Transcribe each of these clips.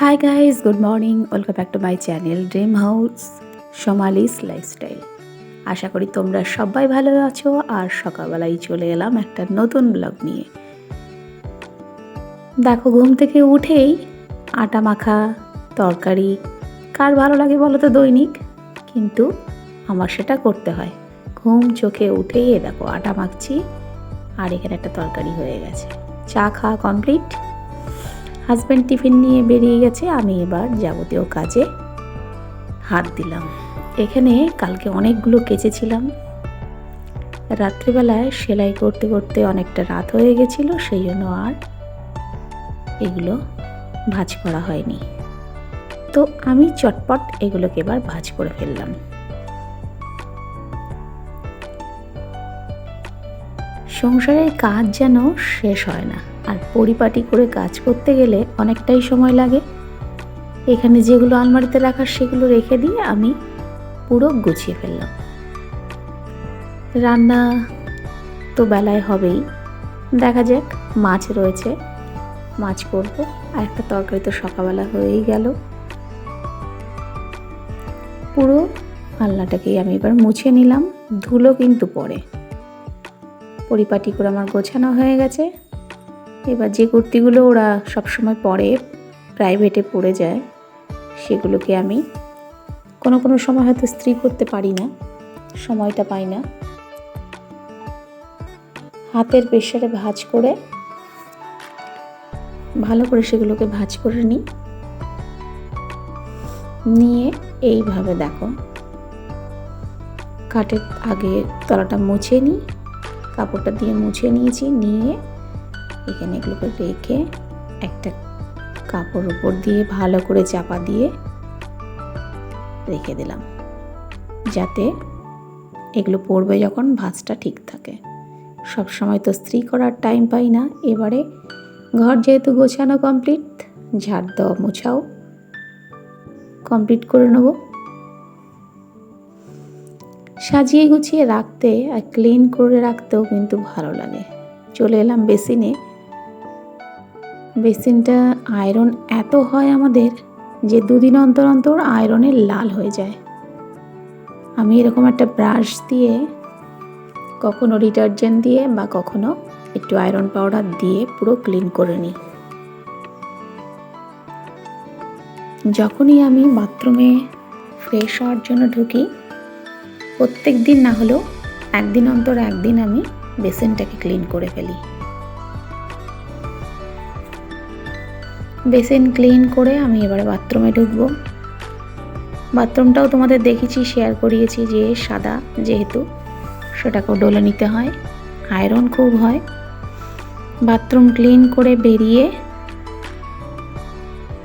Hi guys good morning welcome back to my channel dream house Somali's lifestyle আশা করি তোমরা সবাই ভালো আছো আর সকালবেলায় চলে এলাম একটা নতুন ব্লগ নিয়ে। দেখো, ঘুম থেকে উঠেই আটা মাখা, তরকারি, কার ভালো লাগে বলো তো দৈনিক? কিন্তু আমার সেটা করতে হয়। ঘুম চোখে উঠেই দেখো, আটা মাখছি আর এখানে একটা তরকারি হয়ে গেছে। চা খাওয়া কমপ্লিট হাজব্যান্ড টিফিন নিয়ে বেরিয়ে গেছে, আমি এবার যাবতীয় কাজে হাত দিলাম। এখানে কালকে অনেকগুলো কেচেছিলাম। রাত্রিবেলায় সেলাই করতে করতে অনেকটা রাত হয়ে গেছিল, সেই জন্য আর এগুলো ভাজ করা হয়নি। তো আমি চটপট এগুলোকে এবার ভাজ করে ফেললাম। সংসারের কাজ যেন শেষ হয় না। আর পরিপাটি করে কাজ করতে গেলে অনেকটাই সময় লাগে। এখানে যেগুলো আলমারিতে রাখার সেগুলো রেখে দিয়ে আমি পুরো গুছিয়ে ফেললাম। রান্না তো বেলায় হবেই। দেখা যাক, মাছ রয়েছে। মাছ করব। আর একটা তরকারি তো সকালবেলা হয়েই গেল। পুরো আলনাটাকেই আমি এবার মুছে নিলাম। ধুলো কিন্তু পরে পরিপাটি করে আমার গোছানো হয়ে গেছে। এবার যে কুর্তিগুলো ওরা সবসময় পরে প্রাইভেটে পড়ে যায়, সেগুলোকে আমি কোনো কোনো সময় হয়তো স্ত্রী করতে পারি না, সময়টা পাই না। হাতের প্রেশারে ভাজ করে, ভালো করে সেগুলোকে ভাজ করে নিই। নিয়ে এইভাবে দেখো, কাঠের আগে তলাটা মুছে নিই, কাপড়টা দিয়ে মুছে নিয়েছি, নিয়ে এখানে এগুলোকে রেখে একটা কাপড় উপর দিয়ে ভালো করে চাপা দিয়ে রেখে দিলাম, যাতে এগুলো পড়বে যখন ভাঁজটা ঠিক থাকে। সব সময় তো স্ত্রী করার টাইম পাই না, এবারে ঘর যেহেতু গোছানো কমপ্লিট ঝাড় দেওয়া মোছাও কমপ্লিট করে নেব। সাজিয়ে গুছিয়ে রাখতে আর ক্লিন করে রাখতেও কিন্তু ভালো লাগে। চলে এলাম বেসিনে বেসিনটা আয়রন এত হয় আমাদের যে দুদিন অন্তর অন্তর আয়রনে লাল হয়ে যায়। আমি এরকম একটা ব্রাশ দিয়ে, কখনো ডিটারজেন্ট দিয়ে বা কখনো একটু আয়রন পাউডার দিয়ে পুরো ক্লিন করে নিই। যখনই আমি বাথরুমে ফ্রেশ হওয়ার জন্য ঢুকি, প্রত্যেক দিন না হলেও একদিন অন্তর একদিন আমি বেসিনটাকে ক্লিন করে ফেলি। বেসিন ক্লিন করে আমি এবারে বাথরুমে ঢুকবো। বাথরুমটাও তোমাদের দেখেছি, শেয়ার করিয়েছি যে সাদা যেহেতু, সেটাকেও ডলে নিতে হয়। আয়রন খুব হয়। বাথরুম ক্লিন করে বেরিয়ে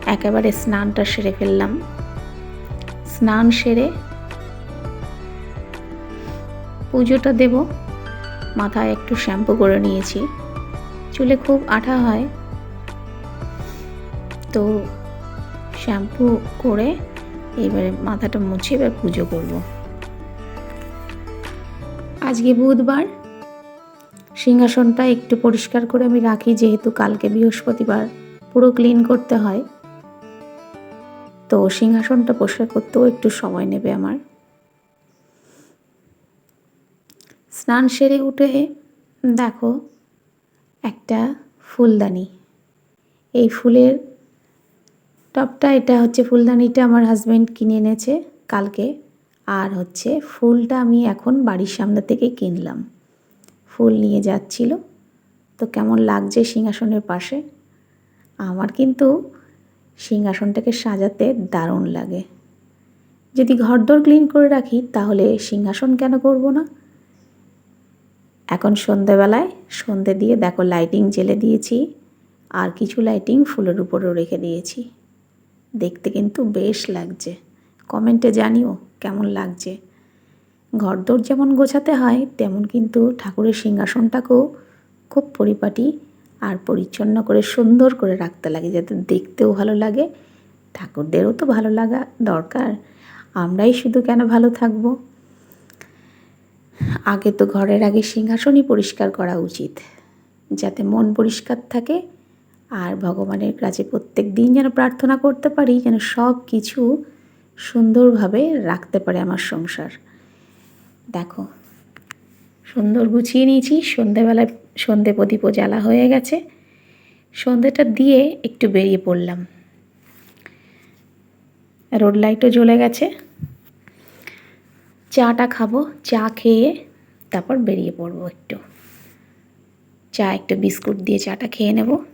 একেবারে স্নানটা সেরে ফেললাম। স্নান সেরে পুজোটা দেব। মাথায় একটু শ্যাম্পু করে নিয়েছি। চুলে খুব আঠা হয়। তো শ্যাম্পু করে এবারে মাথাটা মুছে এবার পুজো করব। আজকে বুধবার। সিংহাসনটা একটু পরিষ্কার করে আমি রাখি, যেহেতু কালকে বৃহস্পতিবার পুরো ক্লিন করতে হয়। তো সিংহাসনটা পরিষ্কার করতেও একটু সময় নেবে আমার। স্নান সেরে উঠে দেখো একটা ফুলদানি। এই ফুলের টপটা, এটা হচ্ছে ফুলদানিটা আমার হাজব্যান্ড কিনে এনেছে কালকে। আর হচ্ছে ফুলটা আমি এখন বাড়ির সামনে থেকে কিনলাম। ফুল নিয়ে যাচ্ছিল। তো কেমন লাগছে সিংহাসনের পাশে? আমার কিন্তু সিংহাসনটাকে সাজাতে দারুণ লাগে। যদি ঘরদোর ক্লিন করে রাখি, তাহলে সিংহাসন কেন করব না? এখন সন্ধেবেলায়, সন্ধে দিয়ে দেখো লাইটিং জেলে দিয়েছি। আর কিছু লাইটিং ফুলের উপরেও রেখে দিয়েছি। দেখতে কিন্তু বেশ লাগছে। কমেন্টে জানিও কেমন লাগছে। ঘরদোর যেমন গোছাতে হয়, তেমন কিন্তু ঠাকুরের সিংহাসনটাকেও খুব পরিপাটি আর পরিচ্ছন্ন করে সুন্দর করে রাখতে লাগে, যাতে দেখতেও ভালো লাগে, ঠাকুরদেরও তো ভালো লাগা দরকার। আমরাই শুধু কেন ভালো থাকব? আগে তো ঘরের আগে সিংহাসনই পরিষ্কার করা উচিত, যাতে মন পরিষ্কার থাকে আর ভগবানের কাছে প্রত্যেক দিন যেন প্রার্থনা করতে পারি, যেন সব কিছু সুন্দরভাবে রাখতে পারে আমার সংসার। দেখো, সুন্দর গুছিয়ে নিয়েছি, সন্ধেবেলায় সন্ধে প্রদীপও জ্বালা হয়ে গেছে। সন্ধেটা দিয়ে একটু বেরিয়ে পড়লাম। রোড লাইটও জ্বলে গেছে। চাটা খাব, চা খেয়ে তারপর বেরিয়ে পড়ব একটু। চা, একটু বিস্কুট দিয়ে চাটা খেয়ে নেব।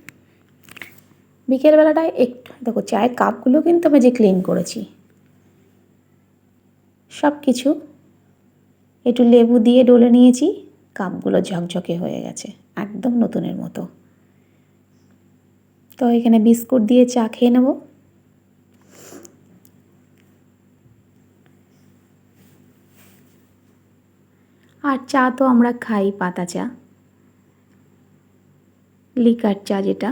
বিকেলবেলাটায় একটু, দেখো চায়ের কাপগুলো কিন্তু আমি যে ক্লিন করেছি। সব কিছু একটু লেবু দিয়ে ডলে নিয়েছি, কাপগুলো ঝকঝকে হয়ে গেছে, একদম নতুনের মতো। তো এখানে বিস্কুট দিয়ে চা খেয়ে নেব। আর চা তো আমরা খাই পাতা চা লিকার চা যেটা।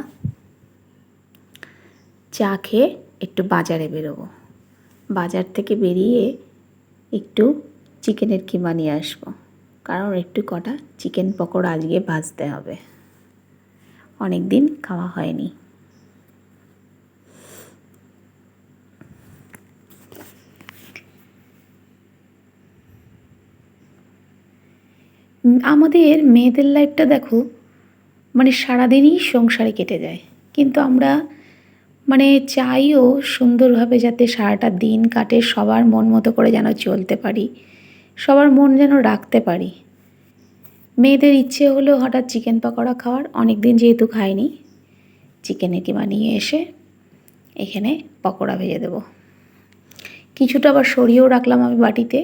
চা খেয়ে একটু বাজারে বেরোবো। বাজার থেকে বেরিয়ে একটু চিকেনের কিমা নিয়ে আসব। কারণ একটু কটা চিকেন পকোড়া আজকে ভাজতে হবে। অনেক দিন খাওয়া হয়নি। আমাদের মেয়েদের লাইফটা দেখো মানে সারাদিনই সংসারে কেটে যায়। কিন্তু আমরা মানে চাইও সুন্দরভাবে যাতে সারাটা দিন কাটে, সবার মন মতো করে যেন চলতে পারি, সবার মন যেন রাখতে পারি। মেয়েদের ইচ্ছে হলো হঠাৎ চিকেন পকোড়া খাওয়ার অনেক দিন যেহেতু খাইনি চিকেনে কিমা নিয়ে এসে এখানে পকোড়া ভেজে দেবো। কিছুটা আবার সরিয়েও রাখলাম আমি বাটিতে,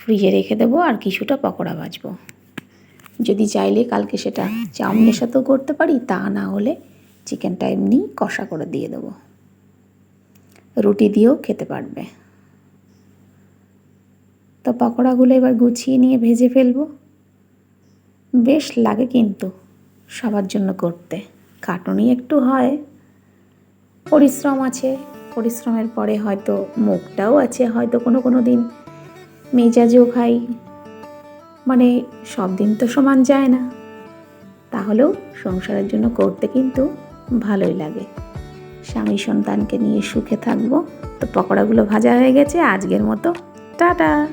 ফ্রিজে রেখে দেবো আর কিছুটা পকোড়া ভাজবো। যদি চাইলে কালকে সেটা চাউমিনের সাথেও করতে পারি, তা না হলে চিকেনটা এমনি কষা করে দিয়ে দেবো। রুটি দিয়েও খেতে পারবে। তো পকোড়াগুলো এবার গুছিয়ে নিয়ে ভেজে ফেলব। বেশ লাগে কিন্তু সবার জন্য করতে। খাটুনি একটু হয়, পরিশ্রম আছে। পরিশ্রমের পরে হয়তো মুখটাও আছে, হয়তো কোনো কোনো দিন মেজাজও খাই। মানে সব দিন তো সমান যায় না। তাহলেও সংসারের জন্য করতে কিন্তু ভালোই লাগে। স্বামী সন্তানকে নিয়ে সুখে থাকব। তো পকোড়াগুলো ভাজা হয়ে গেছে। আজকের মতো টাটা।